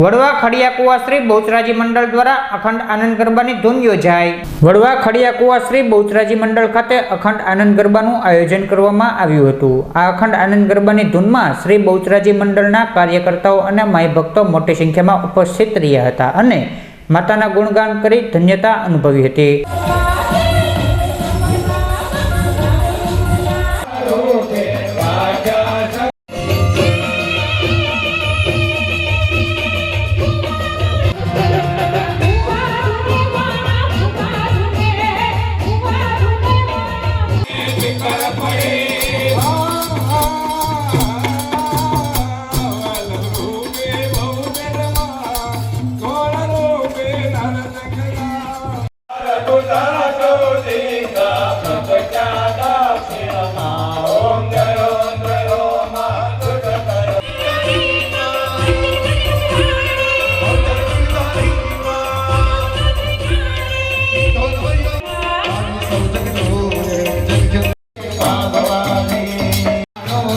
વડવા ખડિયા કુવા શ્રી બહુચરાજી મંડળ દ્વારા અખંડ આનંદ ગરબાની ધૂન યોજાઈ. વડવા ખડિયા કુવા શ્રી બહુચરાજી મંડળ ખાતે અખંડ આનંદ ગરબાનું આયોજન કરવામાં આવ્યું હતું. આ અખંડ આનંદ ગરબાની ધૂનમાં શ્રી બહુચરાજી મંડળના કાર્યકર્તાઓ અને માય ભક્તો મોટી સંખ્યામાં ઉપસ્થિત રહ્યા હતા અને માતાના ગુણગાન કરી ધન્યતા અનુભવી હતી.